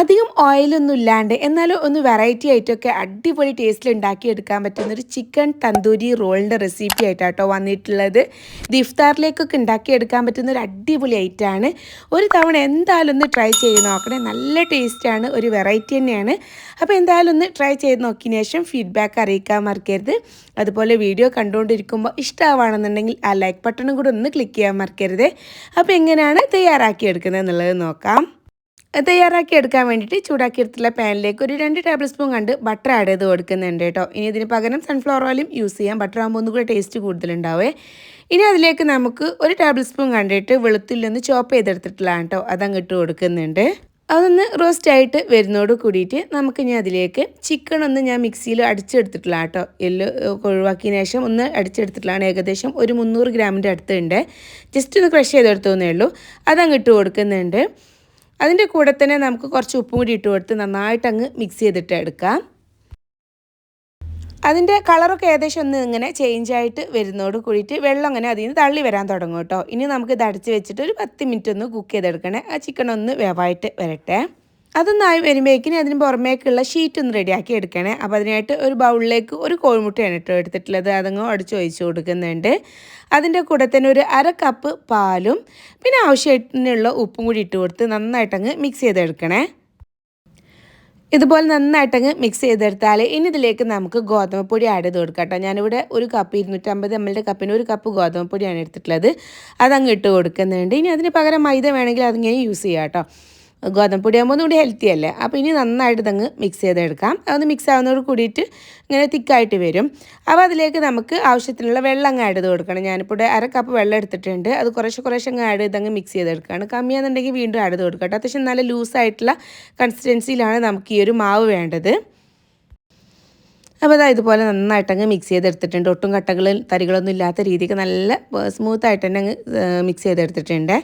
അധികം ഓയിലൊന്നും ഇല്ലാണ്ട് എന്നാലും ഒന്ന് വെറൈറ്റി ആയിട്ടൊക്കെ അടിപൊളി ടേസ്റ്റിൽ ഉണ്ടാക്കിയെടുക്കാൻ പറ്റുന്ന ഒരു ചിക്കൻ തന്തൂരി റോളിന്റെ റെസിപ്പി ആയിട്ടാട്ടോ വന്നിട്ടുള്ളത്. ഇത് ഇഫ്താറിലേക്കൊക്കെ ഉണ്ടാക്കിയെടുക്കാൻ പറ്റുന്ന ഒരു അടിപൊളി ഐറ്റമാണ് ഒരു തവണ എന്തായാലും ഒന്ന് ട്രൈ ചെയ്ത് നോക്കണേ. നല്ല ടേസ്റ്റാണ് ഒരു വെറൈറ്റി തന്നെയാണ്. അപ്പോൾ എന്തായാലും ഒന്ന് ട്രൈ ചെയ്ത് നോക്കിയതിന് ശേഷം ഫീഡ്ബാക്ക് അറിയിക്കാൻ മറക്കരുത്. അതുപോലെ വീഡിയോ കണ്ടുകൊണ്ടിരിക്കുമ്പോൾ ഇഷ്ടമാണെന്നുണ്ടെങ്കിൽ ആ ലൈക്ക് ബട്ടണും കൂടെ ഒന്ന് ക്ലിക്ക് ചെയ്യാൻ മറക്കരുത്. അപ്പോൾ എങ്ങനെയാണ് തയ്യാറാക്കിയെടുക്കുന്നത് എന്നുള്ളത് നോക്കാം. തയ്യാറാക്കി എടുക്കാൻ വേണ്ടിയിട്ട് ചൂടാക്കി എടുത്തുള്ള പാനിലേക്ക് ഒരു രണ്ട് ടേബിൾ സ്പൂൺ കണ്ട് ബട്ടർ ആഡ് ചെയ്ത് കൊടുക്കുന്നുണ്ട് കേട്ടോ. ഇനി ഇതിന് പകരം സൺഫ്ലവർ ഓയിലും യൂസ് ചെയ്യാം. ബട്ടർ ആകുമ്പോൾ ഒന്നും കൂടെ ടേസ്റ്റ് കൂടുതലുണ്ടാവേ. ഇനി അതിലേക്ക് നമുക്ക് ഒരു ടേബിൾ സ്പൂൺ കണ്ടിട്ട് വെളുത്തുള്ളി ചോപ്പ് ചെയ്തെടുത്തിട്ടുള്ളതാണ് കേട്ടോ. അതങ്ങ് ഇട്ട് കൊടുക്കുന്നുണ്ട്. അതൊന്ന് റോസ്റ്റ് ആയിട്ട് വരുന്നതോട് കൂടിയിട്ട് നമുക്ക് ഇനി അതിലേക്ക് ചിക്കൻ ഒന്ന് ഞാൻ മിക്സിയിൽ അടിച്ചെടുത്തിട്ടുള്ള കേട്ടോ. എല്ല് ഒഴിവാക്കിയതിന് ശേഷം ഒന്ന് അടിച്ചെടുത്തിട്ടുള്ളതാണ്. ഏകദേശം ഒരു മുന്നൂറ് ഗ്രാമിന്റെ അടുത്തുണ്ട്. ജസ്റ്റ് ഒന്ന് ക്രഷ് ചെയ്തെടുത്തോന്നേ ഉള്ളൂ. അതങ്ങ് ഇട്ട് കൊടുക്കുന്നുണ്ട്. അതിന്റെ കൂടെ തന്നെ നമുക്ക് കുറച്ച് ഉപ്പും കൂടി ഇട്ട് കൊടുത്ത് നന്നായിട്ട് അങ്ങ് മിക്സ് ചെയ്തിട്ട് എടുക്കാം. അതിന്റെ കളറൊക്കെ ഏകദേശം ഒന്ന് ഇങ്ങനെ ചേഞ്ച് ആയിട്ട് വരുന്നതോട് കൂടിയിട്ട് വെള്ളം അങ്ങനെ അതിൽ നിന്ന് തള്ളി വരാൻ തുടങ്ങും കേട്ടോ. ഇനി നമുക്ക് ഇത് അടച്ച് വെച്ചിട്ട് ഒരു പത്ത് മിനിറ്റ് ഒന്ന് കുക്ക് ചെയ്തെടുക്കണേ. ആ ചിക്കൻ ഒന്ന് വേവായിട്ട് വരട്ടെ. അതൊന്നായി വരുമ്പോഴേക്കിന് അതിന് പുറമേക്കുള്ള ഷീറ്റ് ഒന്ന് റെഡിയാക്കി എടുക്കണേ. അപ്പോൾ അതിനായിട്ട് ഒരു ബൗളിലേക്ക് ഒരു കോഴിമുട്ടയാണ് കേട്ടോ എടുത്തിട്ടുള്ളത്. അതങ്ങ് അടിച്ച് ഒഴിച്ചു കൊടുക്കുന്നുണ്ട്. അതിന്റെ കൂടെ തന്നെ ഒരു അര കപ്പ് പാലും പിന്നെ ആവശ്യത്തിനുള്ള ഉപ്പും കൂടി ഇട്ട് കൊടുത്ത് നന്നായിട്ടങ്ങ് മിക്സ് ചെയ്തെടുക്കണേ. ഇതുപോലെ നന്നായിട്ടങ്ങ് മിക്സ് ചെയ്തെടുത്താൽ ഇനി ഇതിലേക്ക് നമുക്ക് ഗോതമ്പ് പൊടി ആഡ് ചെയ്ത് കൊടുക്കാം കേട്ടോ. ഞാനിവിടെ ഒരു കപ്പ് ഇരുന്നൂറ്റമ്പത് എം എല്ലിന്റെ കപ്പിന് ഒരു കപ്പ് ഗോതമ്പ് പൊടിയാണ് എടുത്തിട്ടുള്ളത്. അതങ്ങ് ഇട്ട് കൊടുക്കുന്നുണ്ട്. ഇനി അതിന് പകരം മൈദ വേണമെങ്കിൽ അതിങ്ങനെ യൂസ് ചെയ്യാം കേട്ടോ. ഗോതമ്പ് പൊടി ആകുമ്പോൾ ഒന്നുകൂടി ഹെൽത്തി അല്ലേ? അപ്പോൾ ഇനി നന്നായിട്ട് ഇതങ്ങ് മിക്സ് ചെയ്തെടുക്കാം. അതൊന്ന് മിക്സ് ആവുന്നതോട് കൂടിയിട്ട് ഇങ്ങനെ തിക്കായിട്ട് വരും. അപ്പോൾ അതിലേക്ക് നമുക്ക് ആവശ്യത്തിനുള്ള വെള്ളം അങ്ങ് ആഡ് ചെയ്ത് കൊടുക്കണം. ഞാനിപ്പോൾ അര കപ്പ് വെള്ളം എടുത്തിട്ടുണ്ട്. അത് കുറേശ്ശെ കുറേശ്ശെ അങ്ങ് ആഡ് ചെയ്തങ്ങ് മിക്സ് ചെയ്തെടുക്കുകയാണ്. കമ്മിയാണെന്നുണ്ടെങ്കിൽ വീണ്ടും ആഡ് ചെയ്ത് കൊടുക്കട്ടെ അത്യാവശ്യം നല്ല ലൂസായിട്ടുള്ള കൺസിസ്റ്റൻസിയിലാണ് നമുക്ക് ഈ ഒരു മാവ് വേണ്ടത്. അപ്പോൾ അതാ ഇതുപോലെ നന്നായിട്ട് മിക്സ് ചെയ്തെടുത്തിട്ടുണ്ട്. ഒട്ടും കട്ടകൾ തരികളൊന്നും ഇല്ലാത്ത രീതിക്ക് നല്ല സ്മൂത്തായിട്ട് തന്നെ അങ്ങ് മിക്സ് ചെയ്തെടുത്തിട്ടുണ്ട്.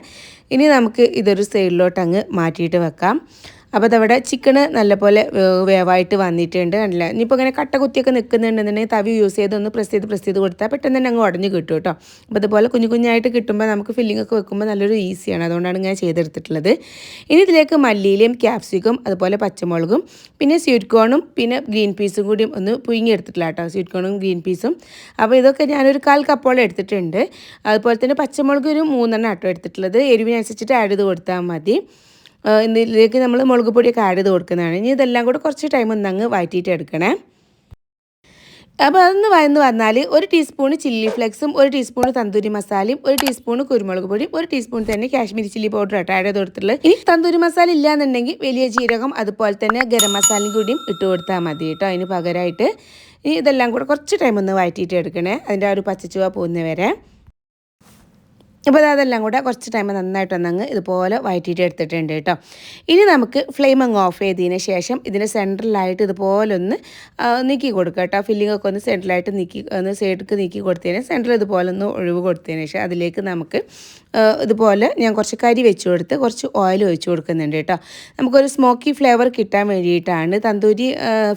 ഇനി നമുക്ക് ഇതൊരു സൈഡിലോട്ട് അങ്ങ് മാറ്റിയിട്ട് വെക്കാം. അപ്പോൾ അതവിടെ ചിക്കന് നല്ലപോലെ വേവായിട്ട് വന്നിട്ടുണ്ട്. കണ്ടില്ല? ഇനിയിപ്പോൾ ഇങ്ങനെ കട്ട കുത്തിയൊക്കെ നിൽക്കുന്നുണ്ടെന്നുണ്ടെങ്കിൽ തവി യൂസ് ചെയ്ത് ഒന്ന് പ്രസ് ചെയ്ത് പ്രസ് ചെയ്ത് കൊടുത്താൽ പെട്ടെന്ന് തന്നെ അങ്ങ് ഉടഞ്ഞ് കിട്ടും കേട്ടോ. അപ്പോൾ അതുപോലെ കുഞ്ഞു കുഞ്ഞായിട്ട് കിട്ടുമ്പോൾ നമുക്ക് ഫില്ലിംഗ് ഒക്കെ വെക്കുമ്പോൾ നല്ലൊരു ഈസിയാണ് അതുകൊണ്ടാണ് ഞാൻ ചെയ്തെടുത്തിട്ടുള്ളത്. ഇനി ഇതിലേക്ക് മല്ലിയിലയും ക്യാപ്സിക്കും അതുപോലെ പച്ചമുളകും പിന്നെ സ്വീറ്റ് കോണും പിന്നെ ഗ്രീൻ പീസും കൂടി ഒന്ന് പുഴുങ്ങിയെടുത്തിട്ടില്ല കേട്ടോ. സ്വീറ്റ് കോണും ഗ്രീൻ പീസും അപ്പോൾ ഇതൊക്കെ ഞാനൊരു കാൽ കപ്പോളം എടുത്തിട്ടുണ്ട്. അതുപോലെ തന്നെ പച്ചമുളക് ഒരു മൂന്നെണ്ണം ആട്ടോ എടുത്തിട്ടുള്ളത്. എരിവിനനുസരിച്ചിട്ട് ആഡ് ചെയ്ത് കൊടുത്താൽ മതി. ഇതിലേക്ക് നമ്മൾ മുളക് പൊടിയൊക്കെ ആഡ് ചെയ്ത് കൊടുക്കുന്നതാണ്. ഇനി ഇതെല്ലാം കൂടെ കുറച്ച് ടൈം ഒന്ന് അങ്ങ് വഴറ്റിയിട്ട് എടുക്കണേ. അപ്പോൾ അതൊന്ന് വയന്ന് വന്നാൽ ഒരു ടീസ്പൂൺ ചില്ലി ഫ്ലെക്സും ഒരു ടീസ്പൂൺ തന്തൂരി മസാലയും ഒരു ടീസ്പൂൺ കുരുമുളക് പൊടിയും ഒരു ടീസ്പൂൺ തന്നെ കാശ്മീരി ചില്ലി പൗഡർ ആയിട്ട് ആഡ് ചെയ്ത് കൊടുത്തിട്ടുള്ളത്. ഇനി തന്തൂരി മസാല ഇല്ലാന്നുണ്ടെങ്കിൽ വലിയ ജീരകം അതുപോലെ തന്നെ ഗരം മസാലയും കൂടിയും ഇട്ട് കൊടുത്താൽ മതി കേട്ടോ അതിന് പകരമായിട്ട് ഇതെല്ലാം കൂടെ കുറച്ച് ടൈം ഒന്ന് വഴറ്റിയിട്ട് എടുക്കണേ. അതിന്റെ ആ ഒരു പച്ചച്ചുവ പോകുന്നവരെ. അപ്പോൾ അതെല്ലാം കൂടെ കുറച്ച് ടൈം നന്നായിട്ടൊന്നങ്ങ് ഇതുപോലെ വയറ്റിയിട്ട് എടുത്തിട്ടുണ്ട് കേട്ടോ. ഇനി നമുക്ക് ഫ്ലെയിം അങ്ങ് ഓഫ് ചെയ്തതിന് ശേഷം ഇതിന്റെ സെന്ററിലായിട്ട് ഇതുപോലെ ഒന്ന് നീക്കി കൊടുക്കുക കേട്ടോ. ഫില്ലിംഗ് ഒക്കെ ഒന്ന് സെന്ററിലായിട്ട് നീക്കി ഒന്ന് സൈഡിലേക്ക് നീക്കി കൊടുത്തതിന് സെന്ററിൽ ഇതുപോലെ ഒന്ന് ഒഴിവ് കൊടുത്തതിന് ശേഷം അതിലേക്ക് നമുക്ക് ഇതുപോലെ ഞാൻ കുറച്ച് കരി വെച്ച് കൊടുത്ത് കുറച്ച് ഓയിൽ ഒഴിച്ച് കൊടുക്കുന്നുണ്ട് കേട്ടോ. നമുക്കൊരു സ്മോക്കി ഫ്ലേവർ കിട്ടാൻ വേണ്ടിയിട്ടാണ് തന്തൂരി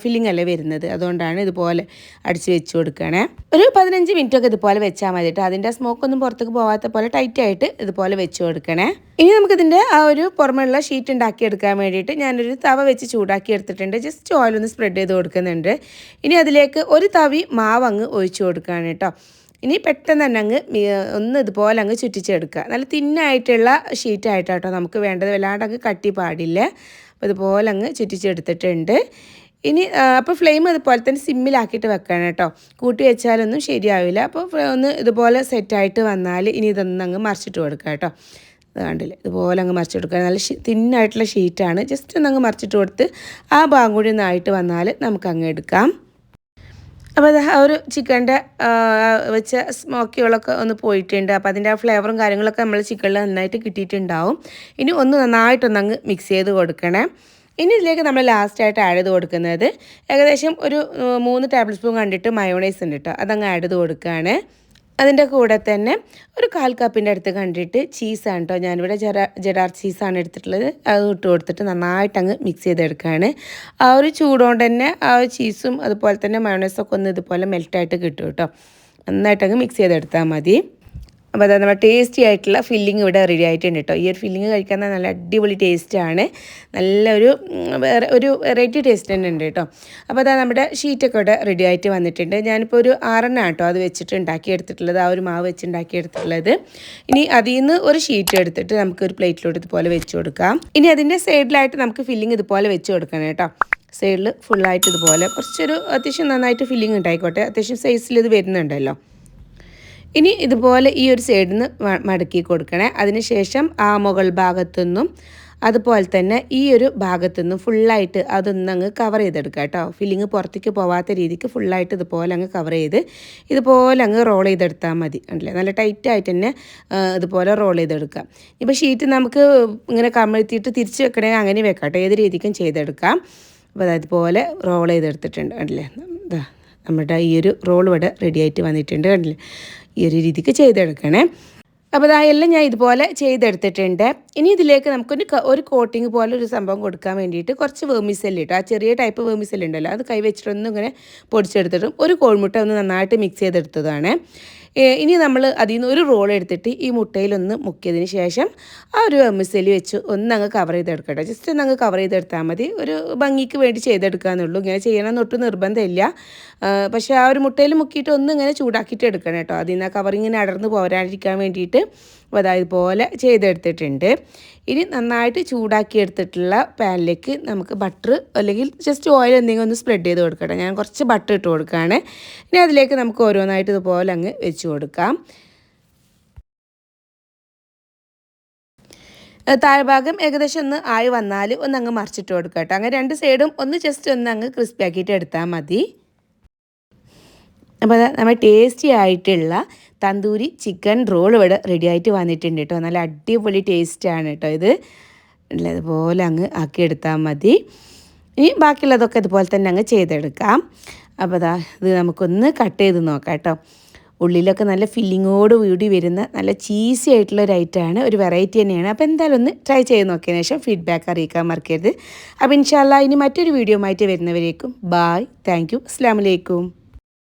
ഫില്ലിംഗ് അല്ലേ വരുന്നത്. അതുകൊണ്ടാണ് ഇതുപോലെ അടിച്ച് വെച്ച് കൊടുക്കണേ. ഒരു പതിനഞ്ച് മിനിറ്റൊക്കെ ഇതുപോലെ വെച്ചാൽ മതി കേട്ടോ. അതിന്റെ സ്മോക്കൊന്നും പുറത്തേക്ക് പോകാത്ത പോലെ ടൈറ്റ് ആയിട്ട് ഇതുപോലെ വെച്ച് കൊടുക്കണേ. ഇനി നമുക്കിതിന്റെ ആ ഒരു പുറമെയുള്ള ഷീറ്റ് ഉണ്ടാക്കി എടുക്കാൻ വേണ്ടിയിട്ട് ഞാനൊരു തവ വെച്ച് ചൂടാക്കി എടുത്തിട്ടുണ്ട്. ജസ്റ്റ് ഓയിൽ ഒന്ന് സ്പ്രെഡ് ചെയ്ത് കൊടുക്കുന്നുണ്ട്. ഇനി അതിലേക്ക് ഒരു തവി മാവ് അങ്ങ് ഒഴിച്ചു കൊടുക്കുകയാണ് കേട്ടോ. ഇനി പെട്ടെന്ന് തന്നെ അങ്ങ് ഒന്ന് ഇതുപോലെ അങ്ങ് ചുറ്റിച്ചെടുക്കുക. നല്ല തിന്നായിട്ടുള്ള ഷീറ്റായിട്ടാട്ടോ നമുക്ക് വേണ്ടത്. വല്ലാണ്ട് അങ്ങ് കട്ടി പാടില്ല. അപ്പോൾ ഇതുപോലെ അങ്ങ് ചുറ്റിച്ചെടുത്തിട്ടുണ്ട്. ഇനി അപ്പോൾ ഫ്ലെയിം അതുപോലെ തന്നെ സിമ്മിലാക്കിയിട്ട് വെക്കണം കേട്ടോ. കൂട്ടി വെച്ചാലൊന്നും ശരിയാവില്ല. അപ്പോൾ ഒന്ന് ഇതുപോലെ സെറ്റായിട്ട് വന്നാൽ ഇനി ഇതൊന്നും അങ്ങ് മറിച്ചിട്ട് കൊടുക്കുക കേട്ടോ. കണ്ടില്ലേ? ഇതുപോലെ അങ്ങ് മറിച്ചിട്ട് കൊടുക്കുക നല്ല തിന്നായിട്ടുള്ള ഷീറ്റാണ് ജസ്റ്റ് ഒന്ന് അങ്ങ് മറിച്ചിട്ട് കൊടുത്ത് ആ ഭാഗം കൂടി ഒന്നായിട്ട് വന്നാൽ നമുക്ക് അങ്ങ് എടുക്കാം. അപ്പോൾ അത് ഒരു ചിക്കന്റെ വെച്ച സ്മോക്കികളൊക്കെ ഒന്ന് പോയിട്ടുണ്ട്. അപ്പോൾ അതിന്റെ ആ ഫ്ലേവറും കാര്യങ്ങളൊക്കെ നമ്മൾ ചിക്കനിൽ നന്നായിട്ട് കിട്ടിയിട്ടുണ്ടാവും. ഇനി ഒന്ന് നന്നായിട്ടൊന്ന് അങ്ങ് മിക്സ് ചെയ്ത് കൊടുക്കണേ. ഇനി ഇതിലേക്ക് നമ്മൾ ലാസ്റ്റായിട്ട് ആഡ് ചെയ്ത് കൊടുക്കുന്നത് ഏകദേശം ഒരു മൂന്ന് ടേബിൾ സ്പൂൺ കണ്ടിട്ട് മയോണൈസ് ഉണ്ട് കേട്ടോ അതങ്ങ് ആഡ് ചെയ്ത് കൊടുക്കുകയാണ്. അതിന്റെ കൂടെ തന്നെ ഒരു കാൽ കപ്പിന്റെ അടുത്ത് കണ്ടിട്ട് ചീസാണ് കേട്ടോ ഞാനിവിടെ ജെറാ ജെഡാർ ചീസാണ് എടുത്തിട്ടുള്ളത്. അത് ഇട്ട് കൊടുത്തിട്ട് നന്നായിട്ട് അങ്ങ് മിക്സ് ചെയ്തെടുക്കുകയാണ്. ആ ഒരു ചൂടുകൊണ്ട് തന്നെ ആ ഒരു ചീസും അതുപോലെ തന്നെ മയോണൈസൊക്കെ ഒന്ന് ഇതുപോലെ മെൽറ്റായിട്ട് കിട്ടും കേട്ടോ നന്നായിട്ടങ്ങ് മിക്സ് ചെയ്തെടുത്താൽ മതി. അപ്പോൾ അതായത് നമ്മുടെ ടേസ്റ്റി ആയിട്ടുള്ള ഫില്ലിങ് ഇവിടെ റെഡി ആയിട്ടുണ്ട് കേട്ടോ ഈ ഒരു ഫില്ലിങ് കഴിക്കാൻ നല്ല അടിപൊളി ടേസ്റ്റാണ് നല്ലൊരു വേറെ ഒരു വെറൈറ്റി ടേസ്റ്റ് തന്നെ ഉണ്ട് കേട്ടോ അപ്പോൾ അതാ നമ്മുടെ ഷീറ്റൊക്കെ ഇവിടെ റെഡി ആയിട്ട് വന്നിട്ടുണ്ട്. ഞാനിപ്പോൾ ഒരു ആറെണ്ണ കേട്ടോ അത് വെച്ചിട്ട് ഉണ്ടാക്കിയെടുത്തിട്ടുള്ളത് ആ ഒരു മാവ് വെച്ച് ഉണ്ടാക്കിയെടുത്തിട്ടുള്ളത് ഇനി അതിൽ നിന്ന് ഒരു ഷീറ്റ് എടുത്തിട്ട് നമുക്ക് ഒരു പ്ലേറ്റിലോട്ട് ഇതുപോലെ വെച്ച് കൊടുക്കാം. ഇനി അതിന്റെ സൈഡിലായിട്ട് നമുക്ക് ഫില്ലിങ് ഇതുപോലെ വെച്ച് കൊടുക്കണം കേട്ടോ. സൈഡിൽ ഫുള്ളായിട്ട് ഇതുപോലെ കുറച്ചൊരു അത്യാവശ്യം നന്നായിട്ട് ഫില്ലിങ് ഉണ്ടായിക്കോട്ടെ. അത്യാവശ്യം സൈസിൽ ഇത് വരുന്നുണ്ടല്ലോ. ഇനി ഇതുപോലെ ഈ ഒരു സൈഡിൽ നിന്ന് മടക്കി കൊടുക്കണേ. അതിനുശേഷം ആ മുകൾ ഭാഗത്തുനിന്നും അതുപോലെ തന്നെ ഈ ഒരു ഭാഗത്തുനിന്നും ഫുള്ളായിട്ട് അതൊന്ന് അങ്ങ് കവർ ചെയ്തെടുക്കുക കേട്ടോ. ഫില്ലിങ് പുറത്തേക്ക് പോവാത്ത രീതിക്ക് ഫുള്ളായിട്ട് ഇതുപോലെ അങ്ങ് കവർ ചെയ്ത് ഇതുപോലെ അങ്ങ് റോൾ ചെയ്തെടുത്താൽ മതി. അല്ലേ നല്ല ടൈറ്റായിട്ട് തന്നെ ഇതുപോലെ റോൾ ചെയ്തെടുക്കാം ഇപ്പോൾ ഷീറ്റ് നമുക്ക് ഇങ്ങനെ കമഴ്ത്തിയിട്ട് തിരിച്ച് വെക്കണേ അങ്ങനെ വെക്കാം കേട്ടോ. ഏത് രീതിക്കും ചെയ്തെടുക്കാം. അപ്പോൾ അതുപോലെ റോൾ ചെയ്തെടുത്തിട്ടുണ്ട്. ഇതാ നമ്മുടെ ഈ ഒരു റോൾ ഇവിടെ റെഡി ആയിട്ട് വന്നിട്ടുണ്ട് കണ്ടില്ലേ? ഈ ഒരു രീതിക്ക് ചെയ്തെടുക്കണേ. അപ്പോൾ അതായെല്ലാം ഞാൻ ഇതുപോലെ ചെയ്തെടുത്തിട്ടുണ്ട്. ഇനി ഇതിലേക്ക് നമുക്കൊരു ഒരു കോട്ടിങ് പോലെ ഒരു സംഭവം കൊടുക്കാൻ വേണ്ടിയിട്ട് കുറച്ച് വേമിസെല്ല് ഇട്ടോ? ആ ചെറിയ ടൈപ്പ് വേമിസെല്ല് ഉണ്ടല്ലോ അത് കൈ വെച്ചിട്ടൊന്നും ഇങ്ങനെ പൊടിച്ചെടുത്തിട്ടും ഒരു കോഴിമുട്ട ഒന്ന് നന്നായിട്ട് മിക്സ് ചെയ്തെടുത്തതാണ്. ഇനി നമ്മൾ അതിൽ നിന്ന് ഒരു റോൾ എടുത്തിട്ട് ഈ മുട്ടയിലൊന്ന് മുക്കിയതിന് ശേഷം ആ ഒരു എമ്മിസലി വെച്ച് ഒന്ന് അങ്ങ് കവർ ചെയ്തെടുക്കട്ടെ. ജസ്റ്റ് ഒന്ന് അങ്ങ് കവർ ചെയ്തെടുത്താൽ മതി. ഒരു ഭംഗിക്ക് വേണ്ടി ചെയ്തെടുക്കാന്നുള്ളൂ ഇങ്ങനെ ചെയ്യണമെന്ന് ഒട്ടും നിർബന്ധമില്ല. പക്ഷേ ആ ഒരു മുട്ടയിൽ മുക്കിയിട്ട് ഒന്ന് ഇങ്ങനെ ചൂടാക്കിയിട്ട് എടുക്കണം കേട്ടോ. അതിൽ നിന്ന് ആ കവറിങ്ങനെ അടർന്ന് പോരാതിരിക്കാൻ വേണ്ടിയിട്ട്. അപ്പോൾ അതായത് പോലെ ചെയ്തെടുത്തിട്ടുണ്ട്. ഇനി നന്നായിട്ട് ചൂടാക്കി എടുത്തിട്ടുള്ള പാനിലേക്ക് നമുക്ക് ബട്ടർ അല്ലെങ്കിൽ ജസ്റ്റ് ഓയിൽ എന്തെങ്കിലും ഒന്ന് സ്പ്രെഡ് ചെയ്ത് കൊടുക്കട്ടെ. ഞാൻ കുറച്ച് ബട്ടർ ഇട്ട് കൊടുക്കുകയാണ്. ഇനി അതിലേക്ക് നമുക്ക് ഓരോന്നായിട്ട് ഇതുപോലെ അങ്ങ് വെച്ച് കൊടുക്കാം. താഴ്ഭാഗം ഏകദേശം ഒന്ന് ആയി വന്നാൽ ഒന്ന് അങ്ങ് മറിച്ചിട്ട് കൊടുക്കട്ടെ കേട്ടോ. അങ്ങനെ രണ്ട് സൈഡും ഒന്ന് ജസ്റ്റ് ഒന്ന് അങ്ങ് ക്രിസ്പി ആക്കിയിട്ട് എടുത്താൽ മതി. അപ്പോൾ നമ്മൾ ടേസ്റ്റി ആയിട്ടുള്ള തന്തൂരി ചിക്കൻ റോൾ ഇവിടെ റെഡി ആയിട്ട് വന്നിട്ടുണ്ട് കേട്ടോ നല്ല അടിപൊളി ടേസ്റ്റാണ് കേട്ടോ ഇത്. ഇതുപോലെ അങ്ങ് ആക്കിയെടുത്താൽ മതി. ഇനി ബാക്കിയുള്ളതൊക്കെ ഇതുപോലെ തന്നെ അങ്ങ് ചെയ്തെടുക്കാം. അപ്പോൾ അതാ ഇത് നമുക്കൊന്ന് കട്ട് ചെയ്ത് നോക്കാം കേട്ടോ ഉള്ളിലൊക്കെ നല്ല ഫില്ലിങ്ങോട് കൂടി വരുന്ന നല്ല ചീസി ആയിട്ടുള്ള ഒരു ഐറ്റമാണ് ഒരു വെറൈറ്റി തന്നെയാണ്. അപ്പോൾ എന്തായാലും ഒന്ന് ട്രൈ ചെയ്ത് നോക്കിയതിന് ശേഷം ഫീഡ്ബാക്ക് അറിയിക്കാൻ മറക്കരുത്. അപ്പോൾ ഇൻഷാല്ല ഇനി മറ്റൊരു വീഡിയോ ആയിട്ട് വരുന്നവരേക്കും ബായ് താങ്ക് യു അസ്സാം വലൈക്കും